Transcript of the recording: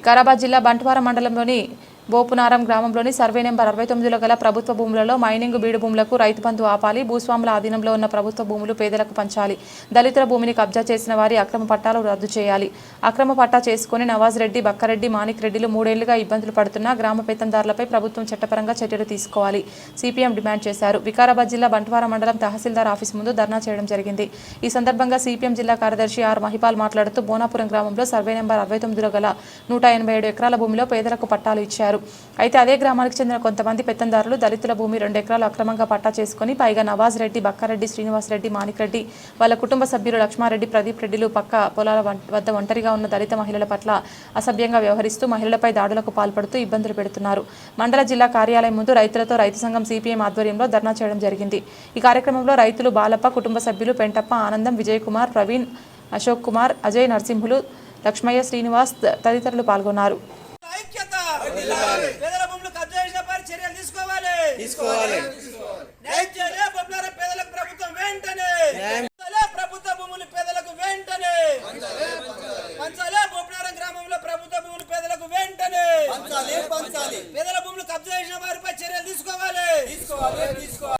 వికారాబాద్ జిల్లా బంట్వారం మండలంలోని బోపునారం గ్రామంలోని సర్వే నెంబర్ అరవై తొమ్మిదిలో గల ప్రభుత్వ భూములలో మైనింగ్ బీడు భూములకు రైతు బంధు ఆపాలి భూస్వాముల ఆధీనంలో ఉన్న ప్రభుత్వ భూములు పేదలకు పంచాలి. దళితుల భూమిని కబ్జా చేసిన వారి అక్రమ పట్టాలు రద్దు చేయాలి. అక్రమ పట్టా చేసుకుని నవాజ్ రెడ్డి బక్కారెడ్డి మాణిక్ రెడ్డిలు మూడేళ్ళుగా ఇబ్బందులు పడుతున్న గ్రామ పెత్తందారులపై ప్రభుత్వం చట్టపరంగా చర్యలు తీసుకోవాలి సిపిఎం డిమాండ్ చేశారు. వికారాబాద్ జిల్లా బంట్వార మండలం తహసీల్దార్ ఆఫీస్ ముందు ధర్నా చేయడం జరిగింది. ఈ సందర్భంగా సిపిఎం జిల్లా కార్యదర్శి ఆర్ మహిపాల్ మాట్లాడుతూ బోనాపురం గ్రామంలో సర్వే నెంబర్ అరవై తొమ్మిదిలో గల నూట ఎనభై ఏడు ఎకరాల భూమిలో పేదలకు పట్టాలు ఇచ్చారు. అయితే అదే గ్రామానికి చెందిన కొంతమంది పెత్తందారులు దళితుల భూమి రెండు ఎకరాలు అక్రమంగా పట్టా చేసుకుని పైగా నవాజ్ రెడ్డి బక్కారెడ్డి శ్రీనివాస్ రెడ్డి మాణిక్ రెడ్డి వాళ్ళ కుటుంబ సభ్యులు లక్ష్మారెడ్డి ప్రదీప్ రెడ్డిలు పక్క పొలాల వద్ద ఒంటరిగా ఉన్న దళిత మహిళల పట్ల అసభ్యంగా వ్యవహరిస్తూ మహిళలపై దాడులకు పాల్పడుతూ ఇబ్బందులు పెడుతున్నారు. మండల జిల్లా కార్యాలయం ముందు రైతులతో రైతు సంఘం సిపిఎం ఆధ్వర్యంలో ధర్నా చేయడం జరిగింది. ఈ కార్యక్రమంలో రైతులు బాలప్ప కుటుంబ సభ్యులు పెంటప్ప ఆనందం విజయ్ కుమార్ ప్రవీణ్ అశోక్ కుమార్ అజయ్ నరసింహులు లక్ష్మయ్య శ్రీనివాస్ త- తదితరులు పాల్గొన్నారు. పేదల భూములు కబ్జా చేసిన వారి చర్యలు తీసుకోవాలి. తీసుకోవాలి. న్యాయం చేయాలి బొబ్బులారం పేదలకు ప్రభుత్వం వెంటనే పంచాలే ప్రభుత్వ భూములు పేదలకు వెంటనే పంచాలే బొబ్బులారం గ్రామంలో ప్రభుత్వ భూములు పేదలకు వెంటనే. పంచాలి పంచాలి. పేదల భూములు కబ్జా చేసిన వారిపై చర్యలు తీసుకోవాలి. తీసుకోవాలి తీసుకోవాలి.